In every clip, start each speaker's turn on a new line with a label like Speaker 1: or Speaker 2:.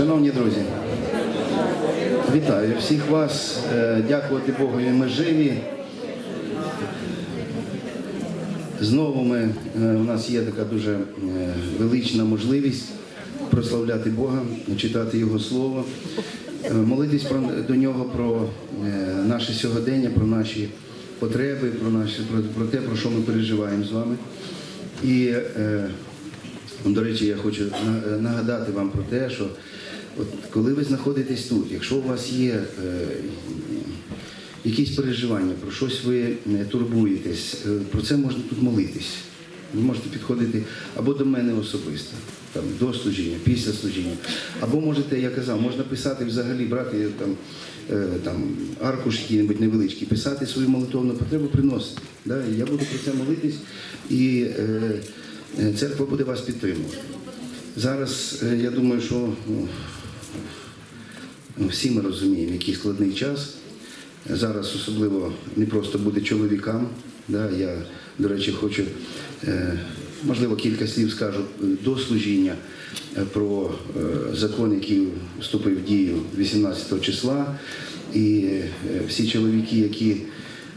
Speaker 1: Шановні друзі, вітаю всіх вас. Е, Дякувати Богу, ми живі. Знову ми, е, у нас є така дуже е, велична можливість прославляти Бога, читати Його Слово, молитись про, до Нього про наше сьогодення, про наші потреби, про, наші, про, про те, про що ми переживаємо з вами. І, до речі, я хочу нагадати вам про те, що от коли ви знаходитесь тут, якщо у вас є е, якісь переживання, про щось ви е, турбуєтесь, е, про це можна тут молитись. Ви можете підходити або до мене особисто, там, до служіння, після служіння. Або можете, я казав, можна писати взагалі, брати там, е, там, аркуш який-небудь невеличкий, писати свою молитовну потребу, приносити. Да? Я буду про це молитись, і е, е, церква буде вас підтримувати. Зараз е, я думаю, що Ну, Всі ми розуміємо, який складний час. Зараз особливо не просто буде чоловікам. Да, я, до речі, хочу, е, можливо, кілька слів скажу до служіння е, про е, закон, який вступив в дію 18 числа. І всі чоловіки, які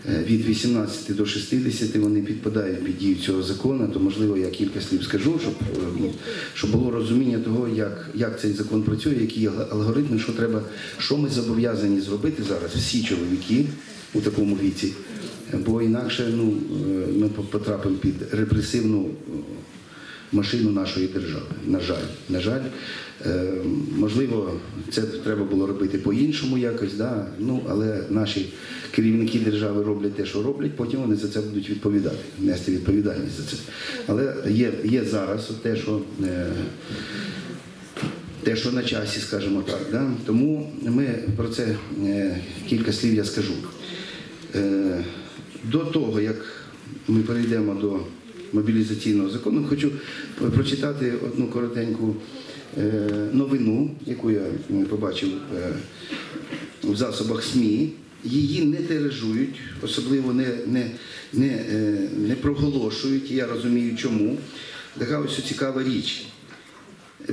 Speaker 1: від 18 до 60 вони підпадають під дію цього закону, то можливо я кілька слів скажу, щоб, е, ну, щоб було розуміння того, як, як цей закон працює, які є алгоритми, що треба, що ми зобов'язані зробити зараз, всі чоловіки у такому віці, бо інакше ну, е, ми потрапимо під репресивну е, машину нашої держави. На жаль, на жаль, Е, можливо, це треба було робити по-іншому якось, да? ну, але наші керівники держави роблять те, що роблять, потім вони за це будуть відповідати, нести відповідальність за це. Але є, є зараз те, що. е, те, що на часі, скажімо так. Да? Тому ми про це е, кілька слів я скажу. До того, як ми перейдемо до мобілізаційного закону, хочу прочитати одну коротеньку е, новину, яку я побачив е, в засобах СМІ. Її не тиражують, особливо не, не, не, е, не проголошують. і Я розумію, чому. Така ось цікава річ.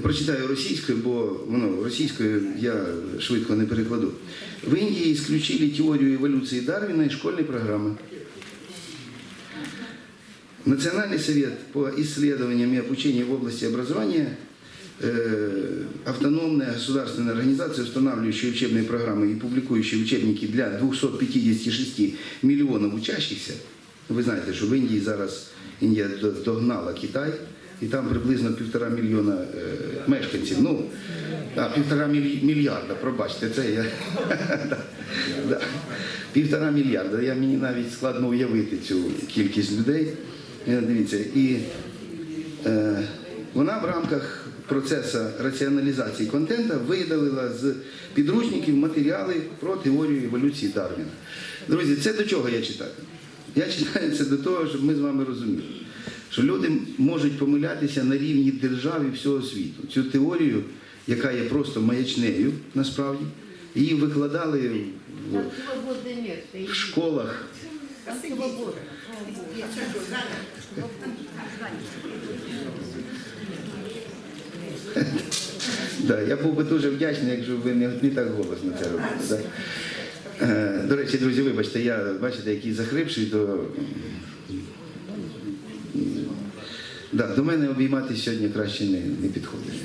Speaker 1: Прочитаю російською, бо воно російською я швидко не перекладу. В Індії исключили теорию эволюции Дарвина из школьной программы. Национальный совет по исследованиям и обучению в области образования, э, автономная государственная организация, устанавливающая учебные программы и публикующая учебники для 256 миллионов учащихся. Ви знаєте, що в Індії зараз Індія до- догнала Китай, і там приблизно півтора мільйона е, мешканців. Ну, а, півтора міль- мільярда, пробачте, це я. Да, да. Півтора мільярда. Я, мені навіть складно уявити цю кількість людей. Е, Дивіться, і е, вона в рамках процесу раціоналізації контента видалила з підручників матеріали про теорію еволюції Дарвіна. Друзі, це до чого я читаю? Я читаю це до того, щоб ми з вами розуміли, що люди можуть помилятися на рівні держав і всього світу. Цю теорію, яка є просто маячнею, насправді, її викладали в, в школах. Да, я був би дуже вдячний, якщо ви не, не так голосно це робили. Да? Е, До речі, друзі, вибачте, я бачите, який захрипший, то да, до мене обійматися сьогодні краще не, не підходить.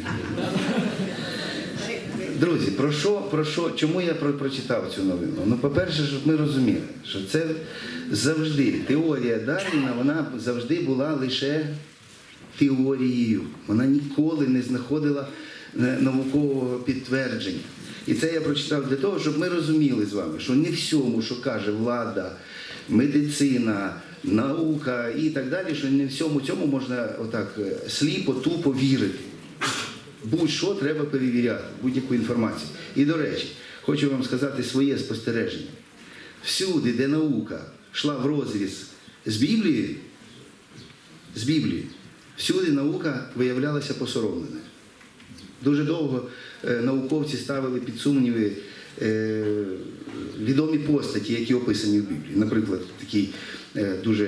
Speaker 1: Друзі, про що, про що, чому я про, прочитав цю новину? Ну, по-перше, щоб ми розуміли, що це завжди теорія Дарвіна, вона завжди була лише теорією. Вона ніколи не знаходила е, наукового підтвердження. І це я прочитав для того, щоб ми розуміли з вами, що не всьому, що каже влада, медицина, наука і так далі, що не всьому цьому можна отак е, сліпо, тупо вірити. Будь-що треба перевіряти, будь-яку інформацію. І до речі, хочу вам сказати своє спостереження. Всюди, де наука йшла в розріз з Біблії, з Біблії, всюди наука виявлялася посоромленою. Дуже довго е, науковці ставили під сумніви е, відомі постаті, які описані в Біблії. Наприклад, такий е, дуже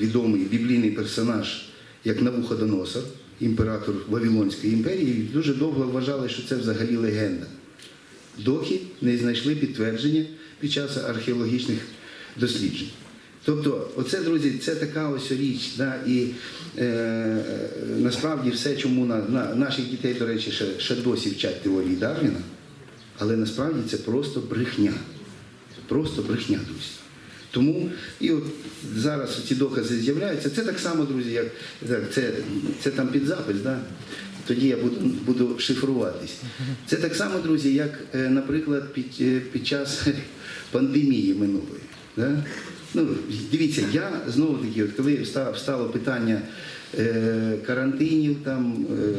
Speaker 1: відомий біблійний персонаж, як Навуходоносор, імператор Вавилонської імперії, дуже довго вважали, що це взагалі легенда. Доки не знайшли підтвердження під час археологічних досліджень. Тобто, оце, друзі, це така ось річ. Да? І е, насправді все, чому на, на, наших дітей, до речі, ще, ще досі вчать теорії Дарвіна, але насправді це просто брехня. Просто брехня, друзі. Тому і от зараз ці докази з'являються. Це так само, друзі, як це, це там під запис, да? тоді я буду, буду шифруватись. Це так само, друзі, як, е, наприклад, під, е, під час пандемії минулої. Да? Ну, дивіться, я знову таки, коли вста- встало питання е, карантинів, там, е,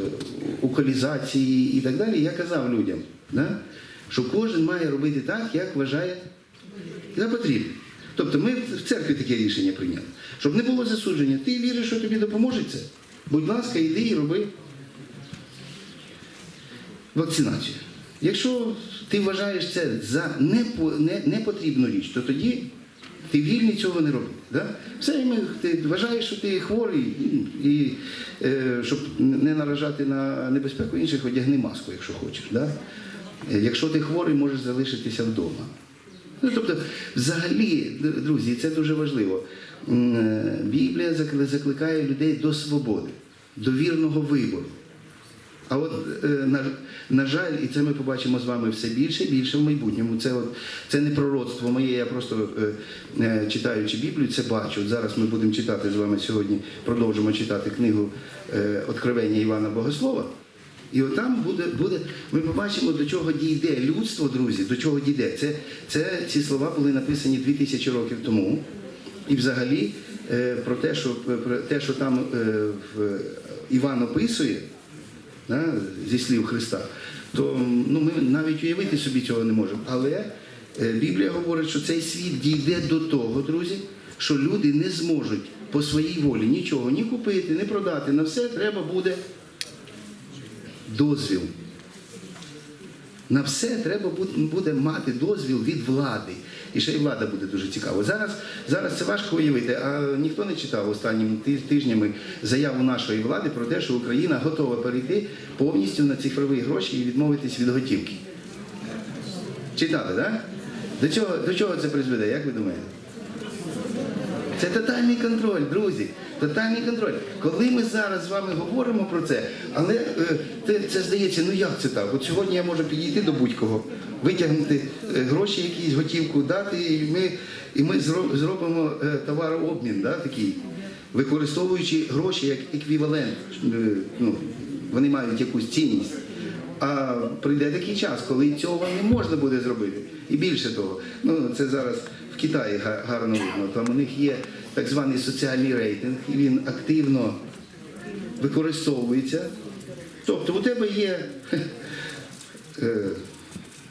Speaker 1: укалізації і так далі, я казав людям, да? що кожен має робити так, як вважає за потрібне. Тобто ми в церкві таке рішення прийняли. Щоб не було засудження. Ти віриш, що тобі допоможе це? Будь ласка, йди і роби вакцинацію. Якщо ти вважаєш це за непотрібну річ, то тоді ти вільний цього не робити. Да? Все, ти вважаєш, що ти хворий, і е, щоб не наражати на небезпеку інших, одягни маску, якщо хочеш. Да? Е, Якщо ти хворий, можеш залишитися вдома. Ну, тобто, взагалі, друзі, це дуже важливо. Е, Біблія закликає людей до свободи, до вірного вибору. А от, е, на, на жаль, і це ми побачимо з вами все більше і більше в майбутньому. Це, от, це не пророцтво моє, я просто е, е, читаючи Біблію, це бачу. От зараз ми будемо читати з вами сьогодні, продовжимо читати книгу е, Откровення Івана Богослова. І от там буде, буде, ми побачимо, до чого дійде людство, друзі, до чого дійде. Це, це, ці слова були написані 2000 років тому. І взагалі е, про те, що, про те, що там е, Іван описує, да, зі слів Христа, то ну, ми навіть уявити собі цього не можемо. Але е, Біблія говорить, що цей світ дійде до того, друзі, що люди не зможуть по своїй волі нічого ні купити, ні продати. На все треба буде дозвіл. На все треба буде- мати дозвіл від влади. І ще й влада буде дуже цікаво. Зараз, зараз це важко уявити, а ніхто не читав останніми тижнями заяву нашої влади про те, що Україна готова перейти повністю на цифрові гроші і відмовитись від готівки. Читали, так? До чого, до чого це призведе, як ви думаєте? Це тотальний контроль, друзі. Тотальний контроль. Коли ми зараз з вами говоримо про це, але це, це здається, ну як це так? От сьогодні я можу підійти до будь-кого, витягнути е, гроші, якісь готівку, дати, і ми, і ми зробимо е, товарообмін, да, такий, використовуючи гроші як еквівалент. Е, ну, вони мають якусь цінність. А прийде такий час, коли цього не можна буде зробити. І більше того, ну це зараз Китаї га- гарно видно. Там у них є так званий соціальний рейтинг, і він активно використовується. Тобто у тебе є е,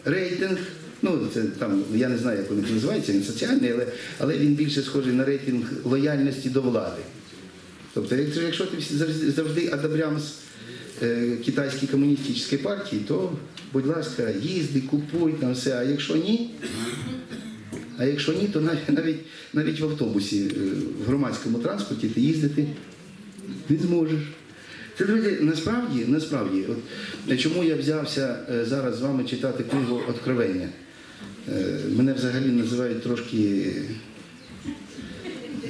Speaker 1: рейтинг, ну це там, я не знаю, як вони називаються, він соціальний, але, але він більше схожий на рейтинг лояльності до влади. Тобто, якщо- ти завжди, адабрямс е, китайської комуністичної партії, то, будь ласка, їзди, купуй там все. А якщо ні, а якщо ні, то навіть, навіть, в автобусі, е, в громадському транспорті ти їздити не зможеш. Це, друзі, насправді, насправді, от, е, чому я взявся е, зараз з вами читати книгу Откровення? Мене взагалі називають трошки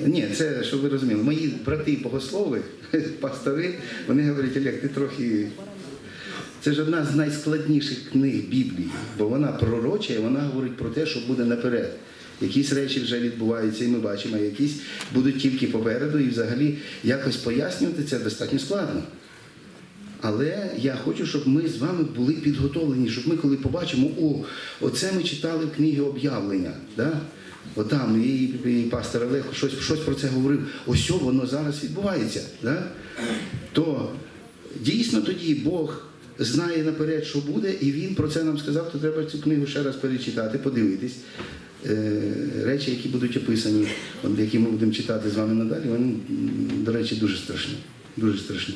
Speaker 1: ні, це щоб ви розуміли. Мої брати богослови, пастори, вони говорять, Олег, ти трохи. Це ж одна з найскладніших книг Біблії, бо вона пророча і вона говорить про те, що буде наперед. Якісь речі вже відбуваються, і ми бачимо, а якісь будуть тільки попереду, і взагалі якось пояснювати це достатньо складно. Але я хочу, щоб ми з вами були підготовлені, щоб ми, коли побачимо, о, оце ми читали в книгі об'явлення. Да? Отам і, і пастор Олег щось, щось про це говорив. Ось воно зараз відбувається. Да? То дійсно тоді Бог знає наперед, що буде, і він про це нам сказав, то треба цю книгу ще раз перечитати, подивитись. Е, Речі, які будуть описані, які ми будемо читати з вами надалі, вони, до речі, дуже страшні. Дуже страшні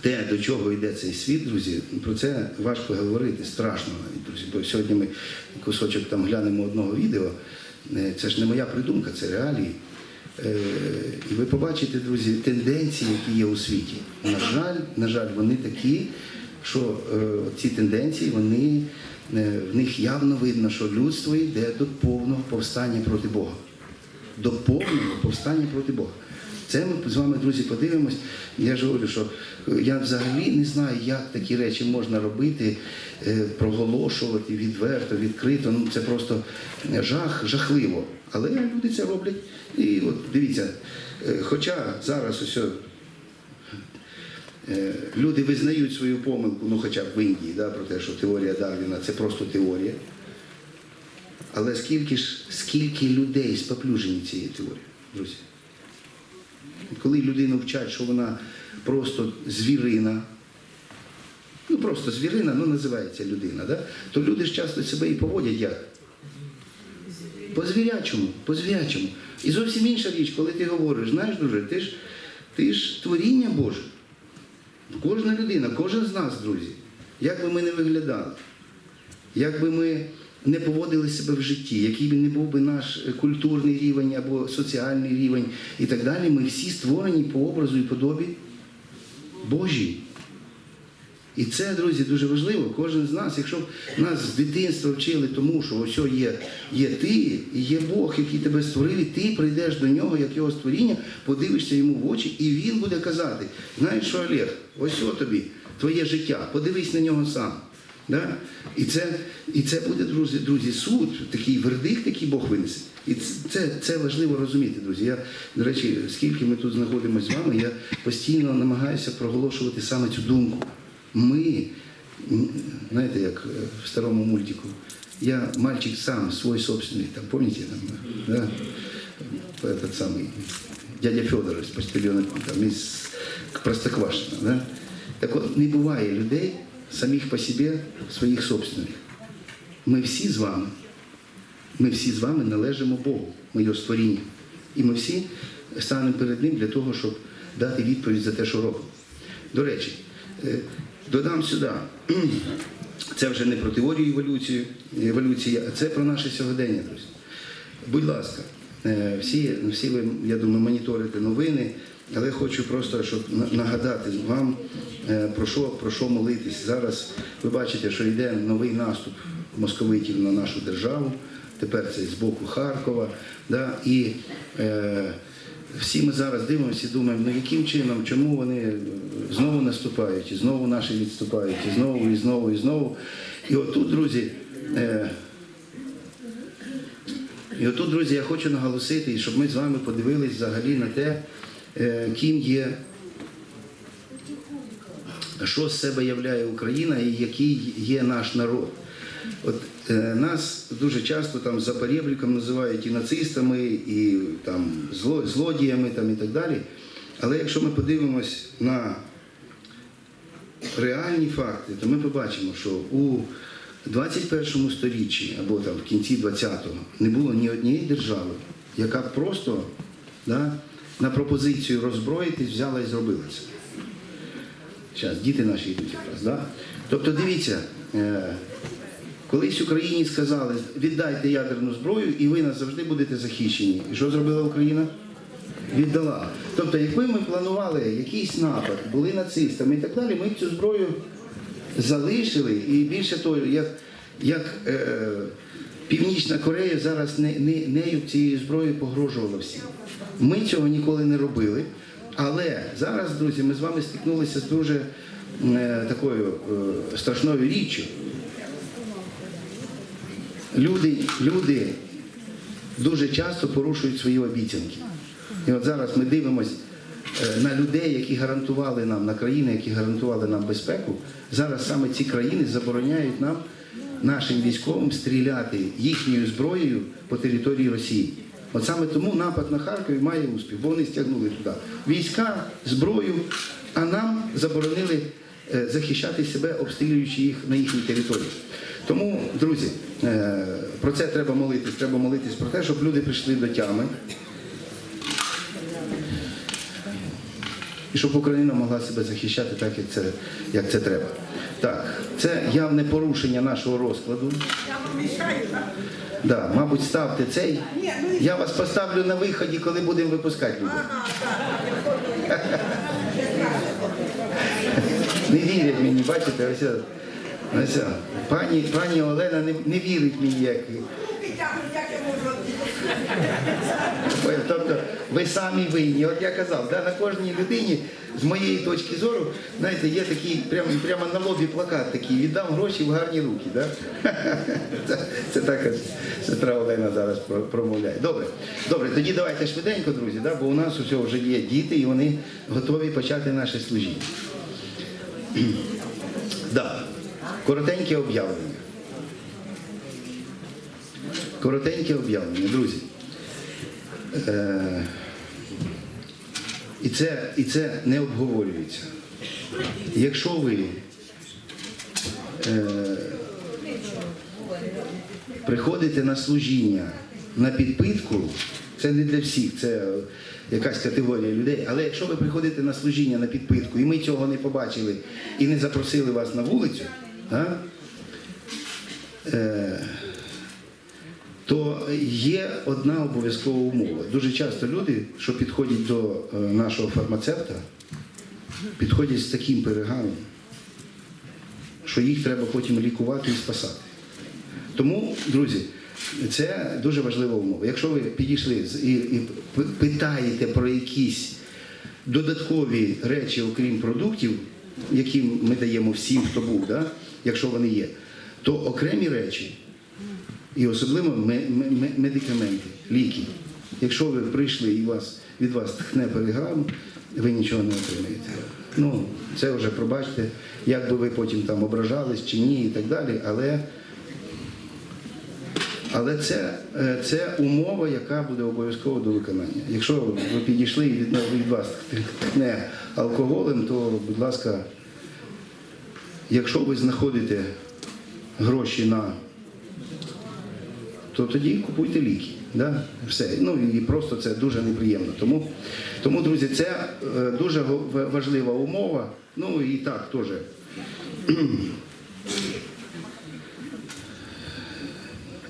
Speaker 1: те, до чого йде цей світ, друзі, про це важко говорити, страшно навіть, друзі. Бо сьогодні ми кусочок там глянемо одного відео. Е, Це ж не моя придумка, це реалії. Е, І ви побачите, друзі, тенденції, які є у світі. На жаль, на жаль, вони такі, що ці тенденції, вони, в них явно видно, що людство йде до повного повстання проти Бога. До повного повстання проти Бога. Це ми з вами, друзі, подивимось. Я ж говорю, що я взагалі не знаю, як такі речі можна робити, е, проголошувати відверто, відкрито. Ну це просто жах, жахливо. Але люди це роблять. І от дивіться, е, хоча зараз ось. Е, Люди визнають свою помилку, ну хоча б в Індії, да, про те, що теорія Дарвіна це просто теорія. Але скільки ж скільки людей споплюжені цією теорією, друзі? Коли людину вчать, що вона просто звірина, ну просто звірина, ну називається людина, да? то люди ж часто себе і поводять як? По звірячому, по звірячому. І зовсім інша річ, коли ти говориш, знаєш, друже, ти ж, ти ж творіння Боже. Кожна людина, кожен з нас, друзі, як би ми не виглядали, як би ми не поводили себе в житті, який би не був би наш культурний рівень або соціальний рівень і так далі, ми всі створені по образу і подобі Божій. І це, друзі, дуже важливо. Кожен з нас, якщо нас з дитинства вчили тому, що ось є, є ти, і є Бог, який тебе створив, і ти прийдеш до нього, як його створіння, подивишся йому в очі, і він буде казати: знаєш що, Олег, ось о тобі, твоє життя, подивись на нього сам. Да? І, це, і це буде, друзі, друзі, суд, такий вердикт, який Бог винесе. І це, це важливо розуміти, друзі. Я, до речі, скільки ми тут знаходимося з вами, я постійно намагаюся проголошувати саме цю думку Ми, м, знаєте, як е, в старому мультику, я мальчик сам, свой собственный, там, помните, там, да? этот самый дядя Федор из Почтальона, там, из Простоквашино, да? Так от, не буває людей самих по себе, своїх собственних. Ми всі з вами, ми всі з вами належимо Богу, ми його створіння. І ми всі станемо перед Ним для того, щоб дати відповідь за те, що робимо. До речі, е, додам сюди, це вже не про теорію еволюції, еволюції, а це про наше сьогодення, друзі. Будь ласка, е, всі, всі ви, я думаю, моніторите новини, але хочу просто щоб нагадати вам е, про що, про що молитись. Зараз ви бачите, що йде новий наступ московитів на нашу державу. Тепер це з боку Харкова. Да? І е, всі ми зараз дивимося і думаємо, ну яким чином, чому вони знову наступають, і знову наші відступають, і знову, і знову, і знову. І отут, друзі, е, і отут, друзі, я хочу наголосити, щоб ми з вами подивились взагалі на те, е, ким є, що з себе являє Україна і який є наш народ. От нас дуже часто там за перебріком називають і нацистами, і там зло, злодіями там, і так далі. Але якщо ми подивимось на реальні факти, то ми побачимо, що у 21 сторіччі або там в кінці 20-го не було ні однієї держави, яка просто да, на пропозицію роззброїтись взяла і зробила це. Зараз діти наші йдуть якраз. Да? Тобто дивіться, е, колись Україні сказали, віддайте ядерну зброю і ви назавжди будете захищені. І що зробила Україна? Віддала. Тобто, якби ми планували якийсь напад, були нацистами і так далі, ми цю зброю залишили. І більше того, як, як е, Північна Корея зараз не, не, нею цією зброєю погрожувала всім. Ми цього ніколи не робили. Але зараз, друзі, ми з вами стикнулися з дуже е, такою е, страшною річчю. Люди, люди дуже часто порушують свої обіцянки. І от зараз ми дивимося на людей, які гарантували нам, на країни, які гарантували нам безпеку. Зараз саме ці країни забороняють нам, нашим військовим, стріляти їхньою зброєю по території Росії. От саме тому напад на Харків має успіх, бо вони стягнули туди війська, зброю, а нам заборонили е, захищати себе, обстрілюючи їх на їхній території. Тому, друзі, е, про це треба молитись. Треба молитись про те, щоб люди прийшли до тями. І щоб Україна могла себе захищати так, як це, як це треба. Так, це явне порушення нашого розкладу. Да, мабуть, ставте цей. Я вас поставлю на виході, коли будемо випускати людей. Не вірять мені, бачите, ось. Ось. Пані, пані Олена не, не вірить мені, як. Тобто ви самі винні. От я казав, да, на кожній людині, з моєї точки зору, знаєте, є такий прямо, прямо на лобі плакат такий, віддам гроші в гарні руки. Да? Це, це також сестра Олена зараз промовляє. Добре, добре, тоді давайте швиденько, друзі, да, бо у нас усього вже є діти і вони готові почати наше служіння. Коротеньке об'явлення. Коротеньке об'явлення, друзі. Е, і, це, і це не обговорюється. Якщо ви е, приходите на служіння на підпитку, це не для всіх, це якась категорія людей. Але якщо ви приходите на служіння на підпитку, і ми цього не побачили і не запросили вас на вулицю, то є одна обов'язкова умова. Дуже часто люди, що підходять до е, нашого фармацевта, підходять з таким переганом, що їх треба потім лікувати і спасати. Тому, друзі, це дуже важлива умова. Якщо ви підійшли і, і питаєте про якісь додаткові речі, окрім продуктів, які ми даємо всім, хто був, да? Якщо вони є, то окремі речі, і особливо ме- ме- ме- медикаменти, ліки. Якщо ви прийшли і вас, від вас тхне переграм, ви нічого не отримаєте. Ну, це вже пробачте, як би ви потім там ображались чи ні, і так далі, але але це, е, це умова, яка буде обов'язково до виконання. Якщо ви підійшли і від, від вас тхне алкоголем, то, будь ласка, якщо ви знаходите гроші на то тоді купуйте ліки. Да? Все. Ну і просто це дуже неприємно. Тому, тому друзі, це е, дуже важлива умова. Ну і так теж.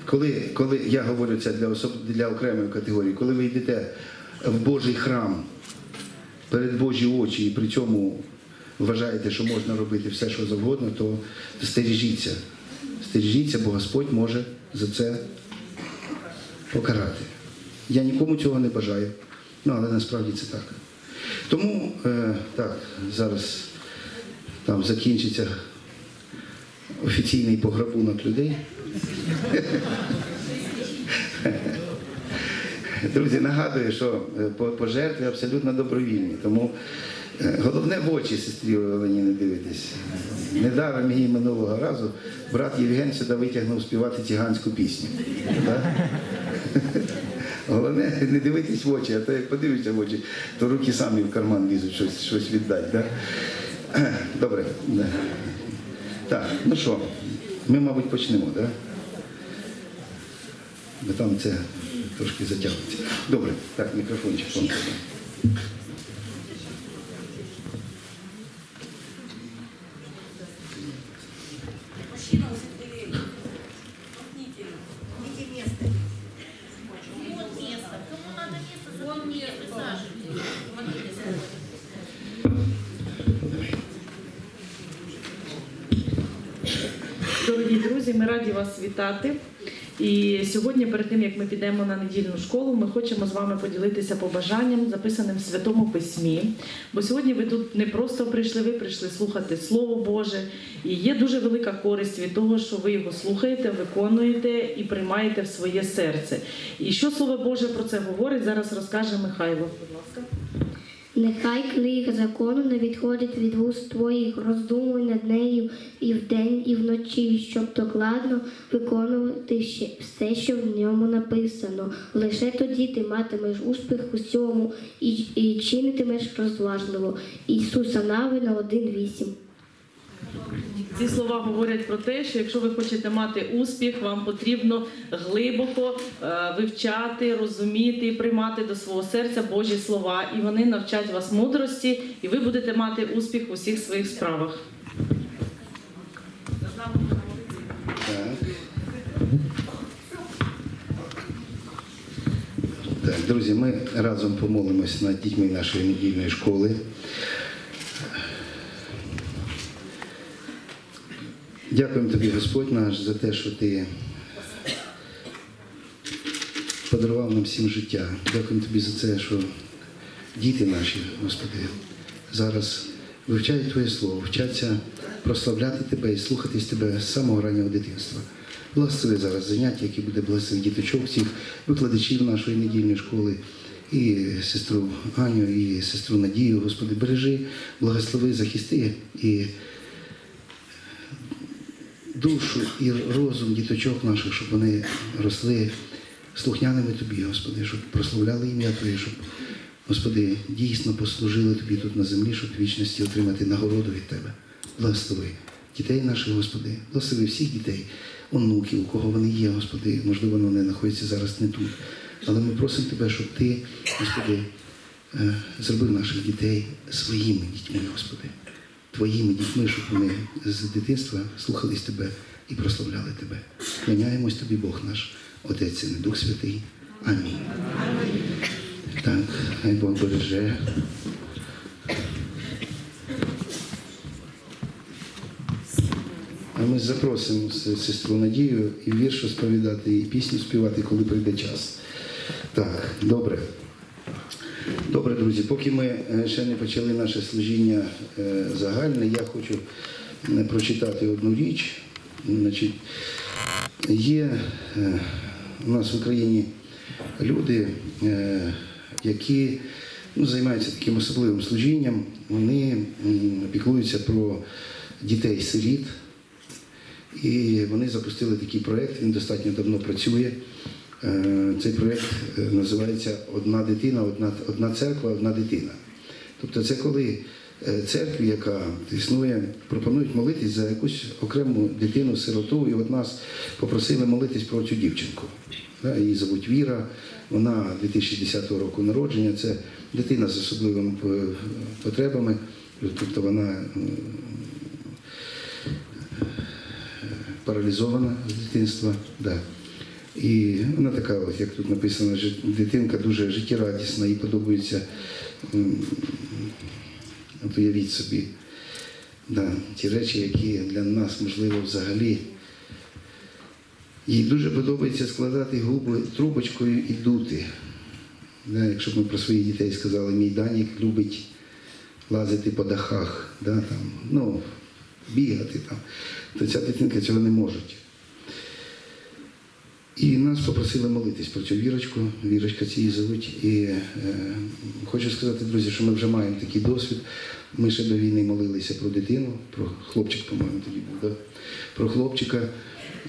Speaker 1: Коли, коли я говорю це для, особ, для окремої категорії, коли ви йдете в Божий храм перед Божі очі і при цьому вважаєте, що можна робити все, що завгодно, то стережіться. Стережіться, бо Господь може за це покарати. Я нікому цього не бажаю, ну але насправді це так. Тому е, так, зараз там закінчиться офіційний пограбунок людей. Друзі, нагадую, що е, по- пожертви абсолютно добровільні. Тому е, головне в очі сестрі Олені не дивитись. Недаром її минулого разу брат Євген сюди витягнув співати циганську пісню. Головне не дивитись в очі, а то як подивишся в очі, то руки самі в карман лізуть щось, щось віддати. Да? Добре. Да. Так, ну що, ми, мабуть, почнемо, так? Да? Бо там це трошки затягується. Добре, так, мікрофончик. вам.
Speaker 2: Себе.
Speaker 3: Дорогі друзі, ми раді вас вітати. І сьогодні, перед тим як ми підемо на недільну школу, ми хочемо з вами поділитися побажанням, записаним в Святому Письмі. Бо сьогодні ви тут не просто прийшли, ви прийшли слухати Слово Боже. І є дуже велика користь від того, що ви його слухаєте, виконуєте і приймаєте в своє серце. І що Слово Боже про це говорить, зараз розкаже Михайло. Будь ласка.
Speaker 4: Нехай книга закону не відходить від вуст твоїх, роздумуй над нею і вдень, і вночі, щоб докладно виконувати все, що в ньому написано. Лише тоді ти матимеш успіх у всьому і, і чинитимеш розважливо. Ісуса Навина 1.8
Speaker 3: Ці слова говорять про те, що якщо ви хочете мати успіх, вам потрібно глибоко е, вивчати, розуміти і приймати до свого серця Божі слова, і вони навчать вас мудрості, і ви будете мати успіх у всіх своїх справах.
Speaker 1: Так. Друзі, ми разом помолимось над дітьми нашої недільної школи. Дякуємо тобі, Господь наш, за те, що ти подарував нам всім життя. Дякуємо тобі за це, що діти наші, Господи, зараз вивчають Твоє Слово, вчаться прославляти Тебе і слухатись Тебе з самого раннього дитинства. Благослови зараз заняття, які буде благословити діточок, всіх викладачів нашої недільної школи, і сестру Аню, і сестру Надію, Господи, бережи, благослови, захисти і душу і розум діточок наших, щоб вони росли слухняними Тобі, Господи, щоб прославляли ім'я Твоє, щоб, Господи, дійсно послужили Тобі тут на землі, щоб вічності отримати нагороду від Тебе. Благослови дітей наших, Господи, благослови всіх дітей, онуків, у кого вони є, Господи, можливо, вони знаходяться зараз не тут. Але ми просимо Тебе, щоб Ти, Господи, е, зробив наших дітей своїми дітьми, Господи твоїми дітьми, щоб вони з дитинства слухались тебе і прославляли тебе. Кланяємось тобі, Бог наш, Отець і Дух Святий. Амінь. Так, хай Бог береже. А ми запросимо сестру Надію і вірш розповідати, і пісню співати, коли прийде час. Так, добре. Добре, друзі, поки ми е, ще не почали наше служіння е, загальне, я хочу прочитати одну річ. Значить, є е, у нас в Україні люди, які ну, займаються таким особливим служінням. Вони піклуються про дітей-сиріт. І вони запустили такий проєкт, він достатньо давно працює. Е, Цей проєкт е, називається Одна дитина, одна, одна церква, одна дитина. Тобто це коли е, церкві, яка існує, пропонують молитись за якусь окрему дитину, сироту, і от нас попросили молитись про цю дівчинку. Її звуть Віра, вона 2010 року народження, це дитина з особливими потребами, тобто вона паралізована з дитинства. Да. І вона така, от, як тут написано, дитинка дуже життєрадісна, їй подобається, от уявіть собі, да, ті речі, які для нас, можливо, взагалі. Їй дуже подобається складати губи трубочкою і дути. Да, якщо б ми про своїх дітей сказали, мій Данік любить лазити по дахах, да, там, ну, бігати там, то ця дитинка цього не може. І нас попросили молитись про цю вірочку. Вірочка ці її зовуть. І е, хочу сказати, друзі, що ми вже маємо такий досвід. Ми ще до війни молилися про дитину, про хлопчик, по-моєму, тоді був, да? про хлопчика,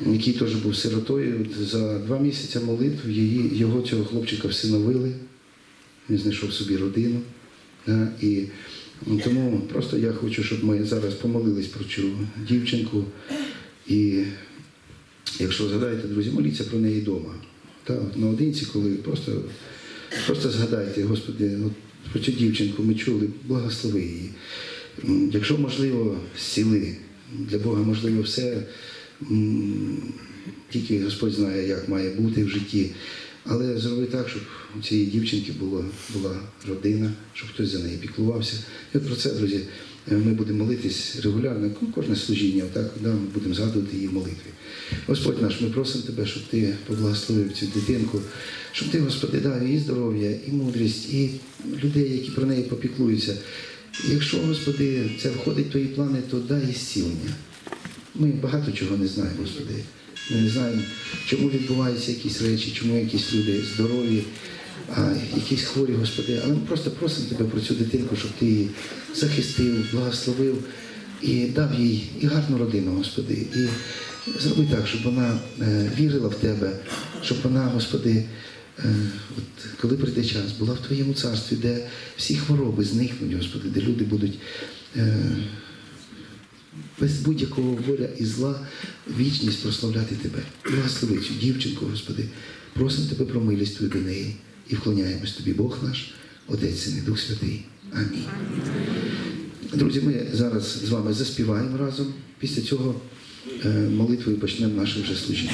Speaker 1: який теж був сиротою. От За два місяці молитв її, його цього хлопчика всиновили. Він знайшов собі родину. Да? І тому просто я хочу, щоб ми зараз помолились про цю дівчинку. І Якщо згадаєте, друзі, моліться про неї вдома. Наодинці, коли просто, просто згадайте, Господи, от про цю дівчинку ми чули, благослови її. Якщо можливо, зціли. Для Бога можливо все. Тільки Господь знає, як має бути в житті. Але зроби так, щоб у цієї дівчинки було, була родина, щоб хтось за неї піклувався. І от про це, друзі, ми будемо молитись регулярно, кожне служіння, так, да, ми будемо згадувати її в молитві. Господь наш, ми просимо Тебе, щоб Ти поблагословив цю дитинку, щоб Ти, Господи, дав їй здоров'я, і мудрість, і людей, які про неї попіклуються. Якщо, Господи, це входить в Твої плани, то дай їй зцілення. Ми багато чого не знаємо, Господи. Ми не знаємо, чому відбуваються якісь речі, чому якісь люди здорові, а якісь хворі, Господи. Але ми просто просимо Тебе про цю дитинку, щоб Ти її захистив, благословив і дав їй і гарну родину, Господи. І зроби так, щоб вона е, вірила в Тебе, щоб вона, Господи, е, от коли прийде час, була в Твоєму царстві, де всі хвороби зникнуть, Господи, де люди будуть. е, без будь-якого воля і зла вічність прославляти Тебе. Благослови цю дівчинку, Господи. Просимо Тебе про милість Твою до неї і вклоняємось Тобі, Бог наш, Отець і Дух Святий. Амінь. Друзі, ми зараз з вами заспіваємо разом. Після цього е, молитвою почнемо наше вже служіння.